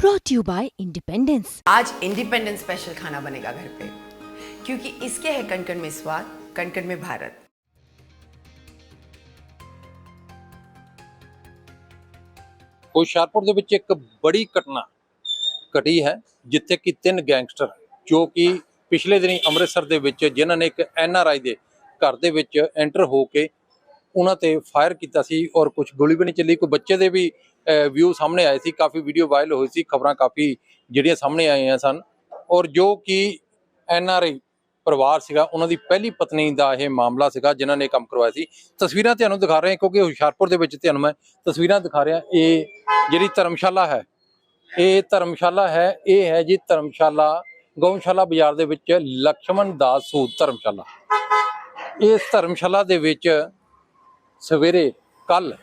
brought to you by Independence. आज independence special खाना बनेगा घर पे क्योंकि इसके है कणकण में स्वाद कणकण में भारत ਹੁਸ਼ਿਆਰਪੁਰ ਦੇ ਵਿੱਚ ਇੱਕ ਬੜੀ ਘਟਨਾ ਘਟੀ ਹੈ ਜਿੱਥੇ ਕਿ ਤਿੰਨ ਗੈਂਗਸਟਰ ਜੋ ਕਿ ਪਿਛਲੇ ਦਿਨੀ ਅੰਮ੍ਰਿਤਸਰ ਦੇ ਵਿੱਚ ਜਿਨ੍ਹਾਂ ਨੇ ਇੱਕ ਐਨ ਆਰ ਆਈ ਦੇ ਘਰ ਦੇ ਵਿੱਚ ਐਂਟਰ ਹੋ ਕੇ ਉਹਨਾਂ ਤੇ ਫਾਇਰ ਕੀਤਾ ਸੀ ਔਰ ਕੁਝ ਗੋਲੀ ਵੀ ਨਹੀਂ ਚੱਲੀ ਕੋਈ ਬੱਚੇ ਦੇ ਵੀ ਵਿਊ ਸਾਹਮਣੇ ਆਏ ਸੀ, ਕਾਫੀ ਵੀਡੀਓ ਵਾਇਰਲ ਹੋਈ ਸੀ, ਖਬਰਾਂ ਕਾਫੀ ਜਿਹੜੀਆਂ ਸਾਹਮਣੇ ਆਈਆਂ ਸਨ। ਔਰ ਜੋ ਕਿ ਐਨ ਆਰ ਆਈ ਪਰਿਵਾਰ ਸੀਗਾ, ਉਹਨਾਂ ਦੀ ਪਹਿਲੀ ਪਤਨੀ ਦਾ ਇਹ ਮਾਮਲਾ ਸੀਗਾ, ਜਿਨ੍ਹਾਂ ਨੇ ਕੰਮ ਕਰਵਾਇਆ ਸੀ। ਤਸਵੀਰਾਂ ਤੁਹਾਨੂੰ ਦਿਖਾ ਰਹੇ ਕਿਉਂਕਿ ਹੁਸ਼ਿਆਰਪੁਰ ਦੇ ਵਿੱਚ ਤੁਹਾਨੂੰ ਮੈਂ ਤਸਵੀਰਾਂ ਦਿਖਾ ਰਿਹਾ, ਇਹ ਜਿਹੜੀ ਧਰਮਸ਼ਾਲਾ ਹੈ, ਇਹ ਧਰਮਸ਼ਾਲਾ ਹੈ, ਇਹ ਹੈ ਜੀ ਧਰਮਸ਼ਾਲਾ, ਗਊਸ਼ਾਲਾ ਬਾਜ਼ਾਰ ਦੇ ਵਿੱਚ ਲਕਸ਼ਮਣ ਦਾਸ ਸੂਦ ਧਰਮਸ਼ਾਲਾ। ਇਸ ਧਰਮਸ਼ਾਲਾ ਦੇ ਵਿੱਚ ਸਵੇਰੇ ਕੱਲ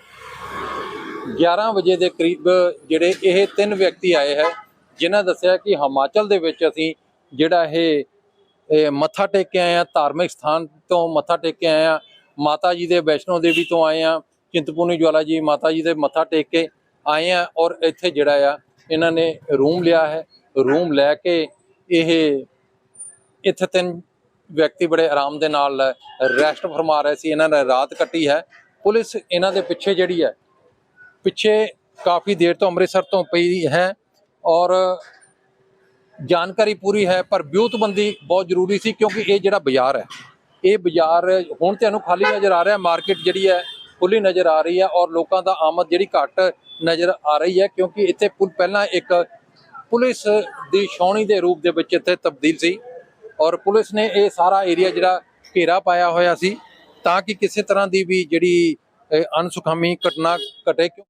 11 ਵਜੇ ਦੇ ਕਰੀਬ ਜਿਹੜੇ ਇਹ ਤਿੰਨ ਵਿਅਕਤੀ ਆਏ ਹੈ, ਜਿਨ੍ਹਾਂ ਦੱਸਿਆ ਕਿ ਹਿਮਾਚਲ ਦੇ ਵਿੱਚ ਅਸੀਂ ਜਿਹੜਾ ਇਹ ਮੱਥਾ ਟੇਕ ਕੇ ਆਏ ਆ ਧਾਰਮਿਕ ਸਥਾਨ ਤੋਂ ਮੱਥਾ ਟੇਕ ਕੇ ਆਏ ਆ ਮਾਤਾ ਜੀ ਦੇ ਵੈਸ਼ਨੋ ਦੇਵੀ ਤੋਂ ਆਏ ਆ ਚਿੰਤਪੂਰਨੀ ਜਵਾਲਾ ਜੀ ਮਾਤਾ ਜੀ ਦੇ ਮੱਥਾ ਟੇਕ ਕੇ ਆਏ ਆ ਔਰ ਇੱਥੇ ਜਿਹੜਾ ਆ, ਇਹਨਾਂ ਨੇ ਰੂਮ ਲਿਆ ਹੈ। ਰੂਮ ਲੈ ਕੇ ਇਹ, ਇੱਥੇ ਤਿੰਨ ਵਿਅਕਤੀ ਬੜੇ ਆਰਾਮ ਦੇ ਨਾਲ ਰੈਸਟ ਫਰਮਾ ਰਹੇ ਸੀ, ਇਹਨਾਂ ਨੇ ਰਾਤ ਕੱਟੀ ਹੈ। ਪੁਲਿਸ ਇਹਨਾਂ ਦੇ ਪਿੱਛੇ ਜਿਹੜੀ ਹੈ ਪਿੱਛੇ ਕਾਫੀ ਦੇਰ ਤੋਂ ਅੰਮ੍ਰਿਤਸਰ ਤੋਂ ਪਈ ਹੈ ਔਰ ਜਾਣਕਾਰੀ ਪੂਰੀ ਹੈ, ਪਰ ਵਿਊਤਬੰਦੀ ਬਹੁਤ ਜ਼ਰੂਰੀ ਸੀ ਕਿਉਂਕਿ ਇਹ ਜਿਹੜਾ ਬਾਜ਼ਾਰ ਹੈ, ਇਹ ਬਾਜ਼ਾਰ ਹੁਣ ਤੁਹਾਨੂੰ ਖਾਲੀ ਨਜ਼ਰ ਆ ਰਿਹਾ, ਮਾਰਕੀਟ ਜਿਹੜੀ ਹੈ ਖੁੱਲੀ ਨਜ਼ਰ ਆ ਰਹੀ ਹੈ ਔਰ ਲੋਕਾਂ ਦਾ ਆਮਦ ਜਿਹੜੀ ਘੱਟ ਨਜ਼ਰ ਆ ਰਹੀ ਹੈ ਕਿਉਂਕਿ ਇੱਥੇ ਪੁਲ ਪਹਿਲਾਂ ਇੱਕ ਪੁਲਿਸ ਦੀ ਛਾਉਣੀ ਦੇ ਰੂਪ ਦੇ ਵਿੱਚ ਇੱਥੇ ਤਬਦੀਲ ਸੀ ਔਰ ਪੁਲਿਸ ਨੇ ਇਹ ਸਾਰਾ ਏਰੀਆ ਜਿਹੜਾ ਘੇਰਾ ਪਾਇਆ ਹੋਇਆ ਸੀ ਤਾਂ ਕਿ ਕਿਸੇ ਤਰ੍ਹਾਂ ਦੀ ਵੀ ਜਿਹੜੀ ਅਨਸੁਖਾਮੀ ਘਟਨਾ ਘਟੇ ਕਿਉਂ?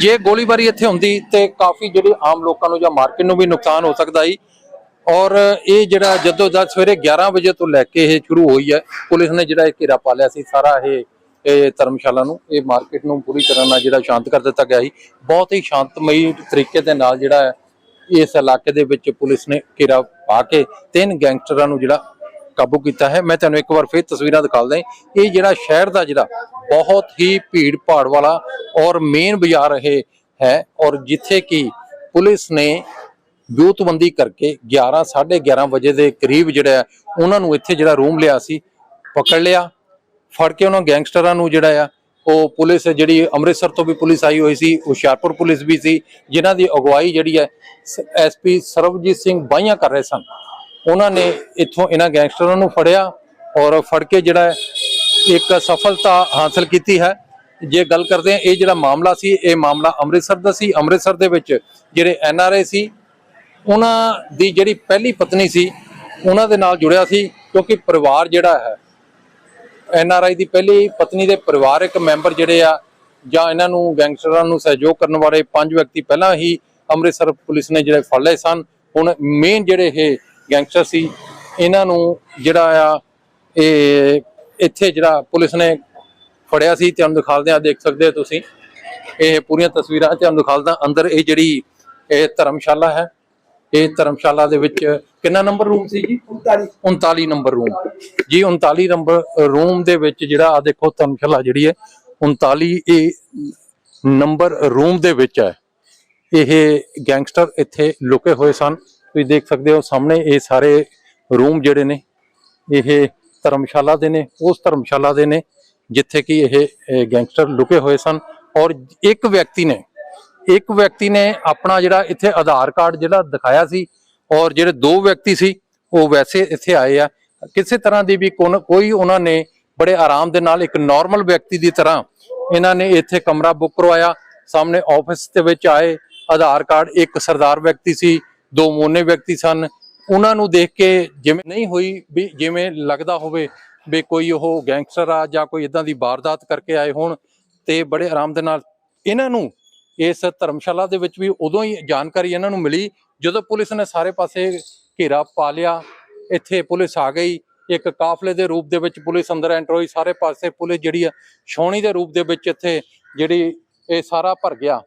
ਜੇ ਗੋਲੀਬਾਰੀ ਇੱਥੇ ਹੁੰਦੀ ਤੇ ਕਾਫੀ ਜਿਹੜੇ ਆਮ ਲੋਕਾਂ ਨੂੰ ਜਾਂ ਮਾਰਕੀਟ ਨੂੰ ਵੀ ਨੁਕਸਾਨ ਹੋ ਸਕਦਾ ਸੀ ਔਰ ਇਹ ਜਿਹੜਾ ਜਦੋਂ ਜਦ ਸਵੇਰੇ 11 ਵਜੇ ਤੋਂ ਲੈ ਕੇ ਇਹ ਸ਼ੁਰੂ ਹੋਈ ਹੈ। ਪੁਲਿਸ ਨੇ ਜਿਹੜਾ ਇਹ ਘੇਰਾ ਪਾ ਲਿਆ ਸੀ, ਸਾਰਾ ਇਹ ਇਹ ਧਰਮਸ਼ਾਲਾ ਨੂੰ, ਇਹ ਮਾਰਕੀਟ ਨੂੰ ਪੂਰੀ ਤਰ੍ਹਾਂ ਨਾਲ ਜਿਹੜਾ ਸ਼ਾਂਤ ਕਰ ਦਿੱਤਾ ਗਿਆ ਸੀ। ਬਹੁਤ ਹੀ ਸ਼ਾਂਤਮਈ ਤਰੀਕੇ ਦੇ ਨਾਲ ਜਿਹੜਾ ਹੈ ਇਸ ਇਲਾਕੇ ਦੇ ਵਿੱਚ ਪੁਲਿਸ ਨੇ ਘੇਰਾ ਪਾ ਕੇ ਤਿੰਨ ਗੈਂਗਸਟਰਾਂ ਨੂੰ ਜਿਹੜਾ ਕਾਬੂ ਕੀਤਾ ਹੈ। ਮੈਂ ਤੁਹਾਨੂੰ ਇੱਕ ਵਾਰ ਫਿਰ ਤਸਵੀਰਾਂ ਦਿਖਾ ਦਿਆਂ। ਇਹ ਜਿਹੜਾ ਸ਼ਹਿਰ ਦਾ ਜਿਹੜਾ ਬਹੁਤ ਹੀ ਭੀੜ ਭਾੜ ਵਾਲਾ ਔਰ ਮੇਨ ਬਾਜ਼ਾਰ ਇਹ ਹੈ ਔਰ ਜਿੱਥੇ ਕਿ ਪੁਲਿਸ ਨੇ ਵਿਊਤਬੰਦੀ ਕਰਕੇ 11 11:30 ਵਜੇ ਦੇ ਕਰੀਬ ਜਿਹੜਾ ਉਹਨਾਂ ਨੂੰ ਇੱਥੇ ਜਿਹੜਾ ਰੂਮ ਲਿਆ ਸੀ, ਪਕੜ ਲਿਆ। ਫੜ ਕੇ ਉਹਨਾਂ ਗੈਂਗਸਟਰਾਂ ਨੂੰ ਜਿਹੜਾ ਆ, ਉਹ ਪੁਲਿਸ ਜਿਹੜੀ ਅੰਮ੍ਰਿਤਸਰ ਤੋਂ ਵੀ ਪੁਲਿਸ ਆਈ ਹੋਈ ਸੀ, ਹੁਸ਼ਿਆਰਪੁਰ ਪੁਲਿਸ ਵੀ ਸੀ, ਜਿਨ੍ਹਾਂ ਦੀ ਅਗਵਾਈ ਜਿਹੜੀ ਹੈ ਐਸਪੀ ਸਰਬਜੀਤ ਸਿੰਘ ਬਾਈਆਂ ਕਰ ਰਹੇ ਸਨ। ਉਹਨਾਂ ਨੇ ਇੱਥੋਂ ਇਹਨਾਂ ਗੈਂਗਸਟਰਾਂ ਨੂੰ ਫੜਿਆ ਔਰ ਫੜ ਕੇ ਜਿਹੜਾ ਇੱਕ ਸਫਲਤਾ ਹਾਸਲ ਕੀਤੀ ਹੈ। ਜੇ ਗੱਲ ਕਰਦੇ ਹਾਂ, ਇਹ ਜਿਹੜਾ ਮਾਮਲਾ ਸੀ, ਇਹ ਮਾਮਲਾ ਅੰਮ੍ਰਿਤਸਰ ਦਾ ਸੀ। ਅੰਮ੍ਰਿਤਸਰ ਦੇ ਵਿੱਚ ਜਿਹੜੇ ਐਨ ਆਰ ਆਈ ਸੀ, ਉਹਨਾਂ ਦੀ ਜਿਹੜੀ ਪਹਿਲੀ ਪਤਨੀ ਸੀ, ਉਹਨਾਂ ਦੇ ਨਾਲ ਜੁੜਿਆ ਸੀ ਕਿਉਂਕਿ ਪਰਿਵਾਰ ਜਿਹੜਾ ਹੈ, ਐਨ ਆਰ ਆਈ ਦੀ ਪਹਿਲੀ ਪਤਨੀ ਦੇ ਪਰਿਵਾਰਕ ਮੈਂਬਰ ਜਿਹੜੇ ਆ, ਜਾਂ ਇਹਨਾਂ ਨੂੰ ਗੈਂਗਸਟਰਾਂ ਨੂੰ ਸਹਿਯੋਗ ਕਰਨ ਵਾਲੇ ਪੰਜ ਵਿਅਕਤੀ ਪਹਿਲਾਂ ਹੀ ਅੰਮ੍ਰਿਤਸਰ ਪੁਲਿਸ ਨੇ ਜਿਹੜੇ ਫੜ ਲਏ ਸਨ। ਹੁਣ ਮੇਨ ਜਿਹੜੇ ਇਹ ਗੈਂਗਸਟਰ ਸੀ ਇਹਨਾਂ ਨੂੰ ਜਿਹੜਾ ਆ ਇਹ ਇੱਥੇ ਜਿਹੜਾ ਪੁਲਿਸ ਨੇ ਫੜਿਆ ਸੀ ਤੁਹਾਨੂੰ ਦਿਖਾਲਦੇ ਆ ਦੇਖ ਸਕਦੇ ਹੋ ਤੁਸੀਂ। ਇਹ ਪੂਰੀਆਂ ਤਸਵੀਰਾਂ ਤੁਹਾਨੂੰ ਦਿਖਾਲਦਾ ਅੰਦਰ ਇਹ ਜਿਹੜੀ ਇਹ ਧਰਮਸ਼ਾਲਾ ਹੈ ਇਹ ਧਰਮਸ਼ਾਲਾ ਦੇ ਵਿੱਚ ਕਿੰਨਾ ਨੰਬਰ ਰੂਮ ਸੀ ਜੀ? 39 39 ਨੰਬਰ ਰੂਮ। ਜੀ 39 ਨੰਬਰ ਰੂਮ ਦੇ ਵਿੱਚ ਜਿਹੜਾ ਆ ਦੇਖੋ ਧਰਮਸ਼ਾਲਾ ਜਿਹੜੀ ਹੈ 39 ਇਹ ਨੰਬਰ ਰੂਮ ਦੇ ਵਿੱਚ ਹੈ। ਇਹ ਗੈਂਗਸਟਰ ਇੱਥੇ ਲੁਕੇ ਹੋਏ ਸਨ। ਤੁਸੀਂ ਦੇਖ ਸਕਦੇ ਹੋ ਸਾਹਮਣੇ ਇਹ ਸਾਰੇ ਰੂਮ ਜਿਹੜੇ ਨੇ, ਇਹ ਧਰਮਸ਼ਾਲਾ ਦੇ ਨੇ, ਉਸ ਧਰਮਸ਼ਾਲਾ ਦੇ ਨੇ, ਜਿੱਥੇ ਕਿ ਇਹ ਗੈਂਗਸਟਰ ਲੁਕੇ ਹੋਏ ਸਨ ਔਰ ਇੱਕ ਵਿਅਕਤੀ ਨੇ, ਇੱਕ ਵਿਅਕਤੀ ਨੇ ਆਪਣਾ ਜਿਹੜਾ ਇੱਥੇ ਆਧਾਰ ਕਾਰਡ ਜਿਹੜਾ ਦਿਖਾਇਆ ਸੀ ਔਰ ਜਿਹੜੇ ਦੋ ਵਿਅਕਤੀ ਸੀ, ਉਹ ਵੈਸੇ ਇੱਥੇ ਆਏ ਆ। ਕਿਸੇ ਤਰ੍ਹਾਂ ਦੀ ਵੀ ਕੋਨ- ਕੋਈ ਉਹਨਾਂ ਨੇ ਬੜੇ ਆਰਾਮ ਦੇ ਨਾਲ ਇੱਕ ਨਾਰਮਲ ਵਿਅਕਤੀ ਦੀ ਤਰ੍ਹਾਂ ਇਹਨਾਂ ਨੇ ਇੱਥੇ ਕਮਰਾ ਬੁੱਕ ਕਰਵਾਇਆ, ਸਾਹਮਣੇ ਆਫਿਸ ਦੇ ਵਿੱਚ ਆਏ, ਆਧਾਰ ਕਾਰਡ ਇੱਕ ਸਰਦਾਰ ਵਿਅਕਤੀ ਸੀ ਦੋ ਮੋਨੇ ਵਿਅਕਤੀ ਸਨ। ਉਹਨਾਂ ਨੂੰ ਦੇਖ ਕੇ ਜਿਵੇਂ ਨਹੀਂ ਹੋਈ ਵੀ ਜਿਵੇਂ ਲੱਗਦਾ ਹੋਵੇ ਵੀ ਕੋਈ ਉਹ ਗੈਂਗਸਟਰ ਆ ਜਾਂ ਕੋਈ ਇਦਾਂ ਦੀ ਵਾਰਦਾਤ ਕਰਕੇ ਆਏ ਹੋਣ ਤੇ ਬੜੇ ਆਰਾਮ ਦੇ ਨਾਲ ਇਹਨਾਂ ਨੂੰ ਇਸ ਧਰਮਸ਼ਾਲਾ ਦੇ ਵਿੱਚ ਵੀ ਉਦੋਂ ਹੀ ਜਾਣਕਾਰੀ ਇਹਨਾਂ ਨੂੰ ਮਿਲੀ ਜਦੋਂ ਪੁਲਿਸ ਨੇ ਸਾਰੇ ਪਾਸੇ ਘੇਰਾ ਪਾ ਲਿਆ। ਇੱਥੇ ਪੁਲਿਸ ਆ ਗਈ। ਇੱਕ ਕਾਫਲੇ ਦੇ ਰੂਪ ਦੇ ਵਿੱਚ ਪੁਲਿਸ ਅੰਦਰ ਐਂਟਰ ਹੋਈ। ਸਾਰੇ ਪਾਸੇ ਪੁਲਿਸ ਜਿਹੜੀ ਆ, ਛਾਉਣੀ ਦੇ ਰੂਪ ਦੇ ਵਿੱਚ ਇੱਥੇ ਜਿਹੜੀ ਇਹ ਸਾਰਾ ਭਰ ਗਿਆ।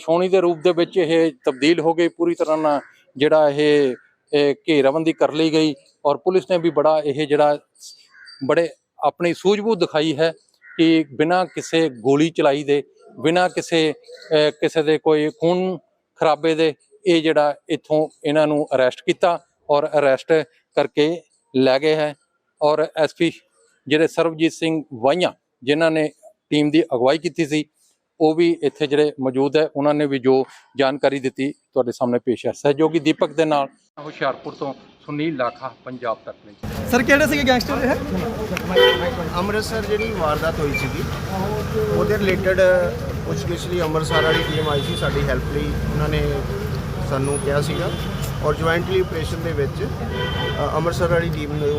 ਛੋਣੀ ਦੇ ਰੂਪ ਦੇ ਵਿੱਚ ਇਹ ਤਬਦੀਲ ਹੋ ਗਈ ਪੂਰੀ ਤਰ੍ਹਾਂ ਨਾਲ, ਜਿਹੜਾ ਇਹ ਘੇਰਾਬੰਦੀ ਕਰ ਲਈ ਗਈ ਔਰ ਪੁਲਿਸ ਨੇ ਵੀ ਬੜਾ ਇਹ ਜਿਹੜਾ ਬੜੇ ਆਪਣੀ ਸੂਝਬੂਝ ਦਿਖਾਈ ਹੈ ਕਿ ਬਿਨਾਂ ਕਿਸੇ ਗੋਲੀ ਚਲਾਈ ਦੇ, ਬਿਨਾਂ ਕਿਸੇ ਕਿਸੇ ਦੇ ਕੋਈ ਖੂਨ ਖਰਾਬੇ ਦੇ ਇਹ ਜਿਹੜਾ ਇੱਥੋਂ ਇਹਨਾਂ ਨੂੰ ਅਰੈਸਟ ਕੀਤਾ ਔਰ ਅਰੈਸਟ ਕਰਕੇ ਲੈ ਗਏ ਹੈ ਔਰ ਐਸਪੀ ਜਿਹੜੇ ਸਰਬਜੀਤ ਸਿੰਘ ਵਾਈਆਂ, ਜਿਨ੍ਹਾਂ ਨੇ ਟੀਮ ਦੀ ਅਗਵਾਈ ਕੀਤੀ ਸੀ ਉਹ ਵੀ ਇੱਥੇ ਜਿਹੜੇ ਮੌਜੂਦ ਹੈ ਉਹਨਾਂ ਨੇ ਵੀ ਜੋ ਜਾਣਕਾਰੀ ਦਿੱਤੀ ਤੁਹਾਡੇ ਸਾਹਮਣੇ ਪੇਸ਼ ਹੈ। ਸਹਿਯੋਗੀ ਦੀਪਕ ਦੇ ਨਾਲ ਹੁਸ਼ਿਆਰਪੁਰ ਤੋਂ ਸੁਨੀਲ ਲਾਖਾ ਪੰਜਾਬ ਤੱਕ ਲਈ। ਸਰ ਕਿਹੜੇ ਸੀਗੇ ਗੈਂਗਸਟਰ ਇਹ? ਅੰਮ੍ਰਿਤਸਰ ਜਿਹੜੀ ਵਾਰਦਾਤ ਹੋਈ ਸੀਗੀ ਉਹਦੇ ਰਿਲੇਟਡ ਪੁੱਛਗਿੱਛ ਲਈ ਅੰਮ੍ਰਿਤਸਰ ਵਾਲੀ ਟੀਮ ਆਈ ਸੀ ਸਾਡੀ ਹੈਲਪ ਲਈ। ਉਹਨਾਂ ਨੇ ਸਾਨੂੰ ਕਿਹਾ ਸੀਗਾ ਔਰ ਜੁਆਇੰਟਲੀ ਆਪਰੇਸ਼ਨ ਦੇ ਵਿੱਚ ਅੰਮ੍ਰਿਤਸਰ ਵਾਲੀ ਟੀਮ ਨੂੰ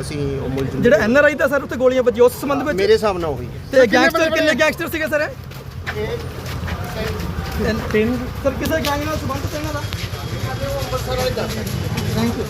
ਅਸੀਂ ਉਹ ਮੁਲਜ਼ਮ ਜਿਹੜਾ N R I the sir ਉੱਤੇ ਗੋਲੀਆਂ ਵੱਜੀਆਂ ਉਸ ਸੰਬੰਧ ਵਿੱਚ? ਮੇਰੇ ਹਿਸਾਬ ਨਾਲ ਉਹੀ ਹੈ। ਤੇ ਗੈਂਗਸਟਰ ਕਿੰਨੇ ਗੈਂਗਸਟਰ ਸੀਗੇ ਸਰ ਤਿੰਨ ਸਰ ਕਿਸੇ ਗੈਂਗ ਨਾਲ ਸੰਬੰਧ ਤੇ ਇਹਨਾਂ ਦਾ ਅੰਮ੍ਰਿਤਸਰ ਵਾਲੇ ਦੱਸ ਥੈਂਕ ਯੂ